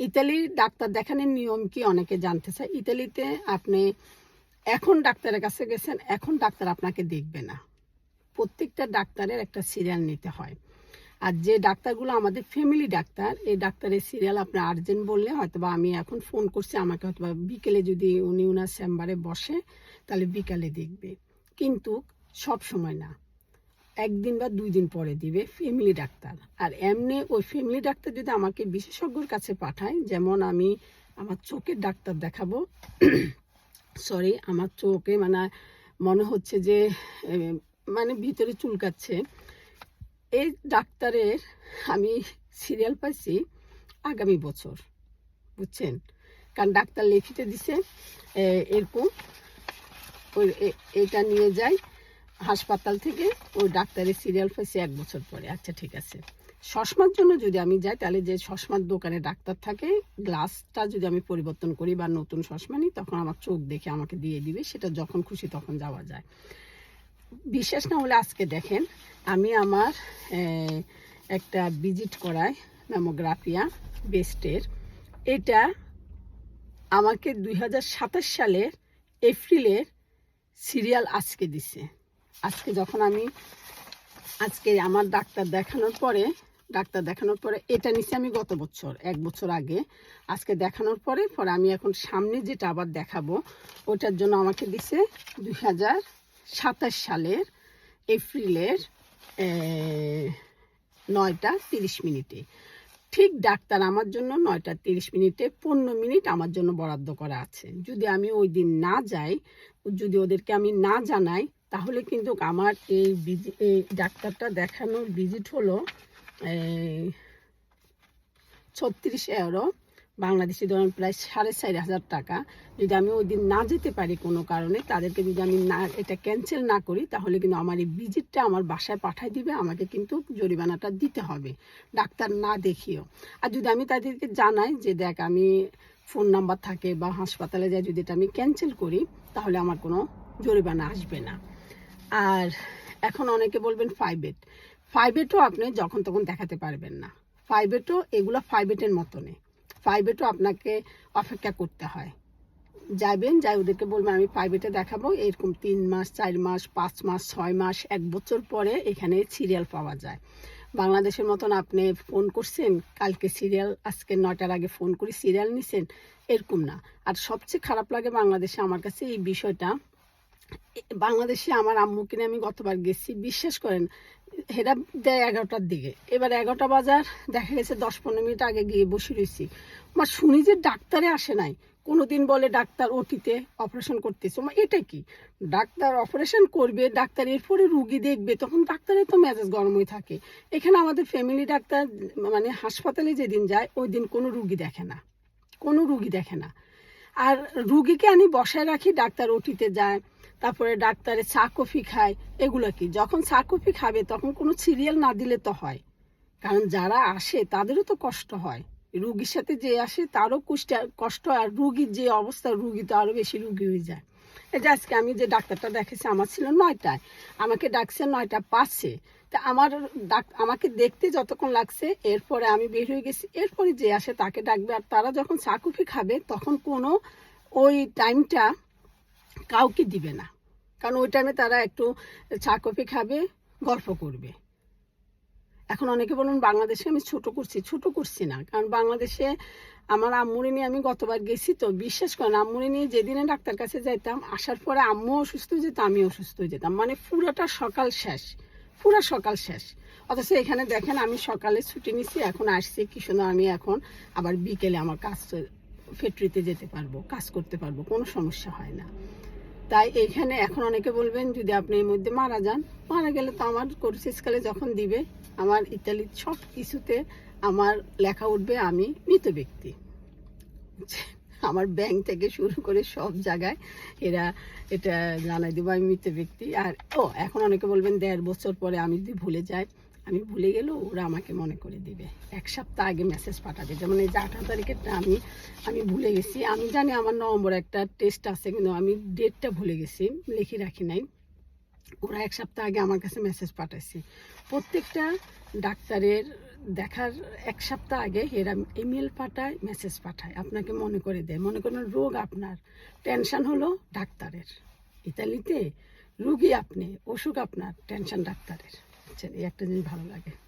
ইতালির ডাক্তার দেখানোর নিয়ম কি অনেকে জানতে চায়? ইতালিতে আপনি এখন ডাক্তারের কাছে গেছেন, এখন ডাক্তার আপনাকে দেখবে না। প্রত্যেকটা ডাক্তারের একটা সিরিয়াল নিতে হয়। আর যে ডাক্তারগুলো আমাদের ফ্যামিলি ডাক্তার, এই ডাক্তারের সিরিয়াল আপনি আর্জেন্ট বললে হয়তো বা আমি এখন ফোন করছি, আমাকে হয়তো বা বিকেলে যদি উনি ওনার চেম্বারে বসে, তাহলে বিকালে দেখবে। কিন্তু সব সময় না। একদিন বা দুই দিন পরে দিবে ফ্যামিলি ডাক্তার। আর এমনি ওই ফ্যামিলি ডাক্তার যদি আমাকে বিশেষজ্ঞর কাছে পাঠায়, যেমন আমি আমার চোখের ডাক্তার দেখাবো সরি আমার চোখে মানে মনে হচ্ছে যে মানে ভিতরে চুলকাচ্ছে। এই ডাক্তারের আমি সিরিয়াল পাইছি আগামী বছর, বুঝছেন? কারণ ডাক্তার লিখিতে দিছে এরকম, ওই এটা নিয়ে যাই। হাসপাতাল থেকে ওই ডাক্তারের সিরিয়াল পাইছি এক বছর পরে। আচ্ছা ঠিক আছে। চশমার জন্য যদি আমি যাই, তাহলে যে চশমার দোকানে ডাক্তার থাকে, গ্লাসটা যদি আমি পরিবর্তন করি বা নতুন চশমা নিই, তখন আমার চোখ দেখে আমাকে দিয়ে দিবে, সেটা যখন খুশি তখন যাওয়া যায়। বিশ্বাস না হলে আজকে দেখেন, আমি আমার একটা ভিজিট করাই ম্যামোগ্রাফিয়া বেস্টের এটা আমাকে দুই সালের এপ্রিলের সিরিয়াল আজকে দিছে। আজকে যখন আমি, আজকে আমার ডাক্তার দেখানোর পরে, ডাক্তার দেখানোর পরে, এটা নিচে আমি গত বছর, এক বছর আগে, আজকে দেখানোর পরে পরে আমি এখন সামনে যেটা আবার দেখাবো, ওটার জন্য আমাকে দিছে দুই হাজার সাতাশ সালের এপ্রিলের নয়টা তিরিশ মিনিটে। ঠিক ডাক্তার আমার জন্য নয়টা তিরিশ মিনিটে পনেরো মিনিট আমার জন্য বরাদ্দ করা আছে। যদি আমি ওই দিন না যাই, যদি ওদেরকে আমি না জানাই তাহলে কিন্তু আমার এই এই ডাক্তারটা দেখানোর ভিজিট হলো ছত্রিশ এগারো বাংলাদেশি ধরেন প্রায় সাড়ে চার হাজার টাকা। যদি আমি ওই দিন না যেতে পারি কোনো কারণে, তাদেরকে যদি আমি না, এটা ক্যান্সেল না করি, তাহলে কিন্তু আমার এই ভিজিটটা আমার বাসায় পাঠাই দিবে, আমাকে কিন্তু জরিমানাটা দিতে হবে। ডাক্তার না দেখিও আর যদি আমি তাদেরকে জানাই যে, দেখ, আমি ফোন নাম্বার থাকে বা হাসপাতালে যাই, যদি এটা আমি ক্যান্সেল করি, তাহলে আমার কোনো জরিমানা আসবে না। আর এখন অনেকে বলবেন ফাইভেট ফাইভেটও আপনি যখন তখন দেখাতে পারবেন না। ফাইভেটও এগুলো ফাইভেটের মতনে ফাইভেটও আপনাকে অপেক্ষা করতে হয়। যাবেন, যাই ওদেরকে বলবেন, আমি প্রাইভেটে দেখাবো। এরকম তিন মাস, চার মাস, পাঁচ মাস, ছয় মাস, এক বছর পরে এখানে সিরিয়াল পাওয়া যায়। বাংলাদেশের মতন আপনি ফোন করছেন, কালকে সিরিয়াল আজকে নয়টার আগে ফোন করে সিরিয়াল নিছেন, এরকম না। আর সবচেয়ে খারাপ লাগে বাংলাদেশে, আমার কাছে এই বিষয়টা বাংলাদেশে আমার আম্মুকে নিয়ে আমি গতবার গেছি, বিশ্বাস করেন হেরা দেয় এগারোটার দিকে। এবার এগারোটা বাজার, দেখা গেছে দশ পনেরো মিনিট আগে গিয়ে বসে রয়েছি আমার শুনি যে ডাক্তারে আসে নাই। কোনোদিন বলে ডাক্তার ওটিতে অপারেশন করতেছে। মা, এটা কি? ডাক্তার অপারেশন করবে, ডাক্তার এরপরে রুগী দেখবে, তখন ডাক্তারের তো মেজাজ গরম হয়ে থাকে। এখানে আমাদের ফ্যামিলি ডাক্তার মানে হাসপাতালে যেদিন যায় ওই দিন কোনো রুগী দেখে না। কোনো রুগী দেখে না। আর রুগীকে আমি বসায় রাখি, ডাক্তার ওটিতে যায়। তারপরে ডাক্তারে চা, কফি খায়। এগুলো কি? যখন চা, কফি খাবে, তখন কোনো সিরিয়াল না দিলে তো হয়। কারণ যারা আসে, তাদেরও তো কষ্ট হয়। রুগীর সাথে যে আসে, তারও কষ্ট কষ্ট আর রুগীর যে অবস্থা, রুগী তো আরও বেশি রুগী হয়ে যায়। এটা আজকে আমি যে ডাক্তারটা দেখেছি, আমার ছিল নয়টায়। আমাকে ডাকছে নয়টা পাঁচে। তা আমার ডাক, আমাকে দেখতে যতক্ষণ লাগছে, এরপরে আমি বের হয়ে গেছি। এরপরে যে আসে, তাকে ডাকবে। আর তারা যখন চা, কফি খাবে, তখন কোনো ওই টাইমটা কাউকে দিবে না। কারণ ওই টাইমে তারা একটু চা, কফি খাবে, গল্প করবে। এখন অনেকে বলুন, বাংলাদেশে আমি ছোট করছি। ছোট করছি না। কারণ বাংলাদেশে আমার আম্মুরি নিয়ে আমি গতবার গেছি তো, বিশ্বাস করেন আম্মুরি নিয়ে যেদিনে ডাক্তার কাছে যাইতাম, আসার পরে আম্মু অসুস্থ হয়ে যেত আমি অসুস্থ হয়ে যেতাম। মানে পুরোটা সকাল শেষ। পুরো সকাল শেষ। অথচ এখানে দেখেন, আমি সকালে ছুটি নিছি, এখন আসছি, কি সুন্দর আমি এখন আবার বিকেলে আমার কাজ, ফ্যাক্টরিতে যেতে পারব, কাজ করতে পারব, কোনো সমস্যা হয় না। তাই এইখানে এখন অনেকে বলবেন, যদি আপনি এর মধ্যে মারা যান। মারা গেলে তো আমার কোর্সেসকালে যখন দিবে, আমার ইতালির সব কিছুতে আমার লেখা উঠবে, আমি মৃত ব্যক্তি। আমার ব্যাংক থেকে শুরু করে সব জায়গায় এরা এটা জানাই দেবো, আমি মৃত ব্যক্তি। আর, ও, এখন অনেকে বলবেন, দেড় বছর পরে আমি যদি ভুলে যাই আমি ভুলে গেলেও ওরা আমাকে মনে করে দিবে। এক সপ্তাহ আগে মেসেজ পাঠাবে। যেমন এই যে আঠারো তারিখেরটা আমি আমি ভুলে গেছি। আমি জানি আমার নভেম্বর একটা টেস্ট আছে, কিন্তু আমি ডেটটা ভুলে গেছি। লিখে রাখি নাই। ওরা এক সপ্তাহ আগে আমার কাছে মেসেজ পাঠাইছে। প্রত্যেকটা ডাক্তারের দেখার এক সপ্তাহ আগে এরা ইমেল পাঠায় মেসেজ পাঠায়। আপনাকে মনে করে দেয়। মনে করেন রোগ আপনার। টেনশন হলো ডাক্তারের। ইতালিতে রুগী আপনি, অসুখ আপনার টেনশন ডাক্তারের। এই একটা জিনিস ভালো লাগে।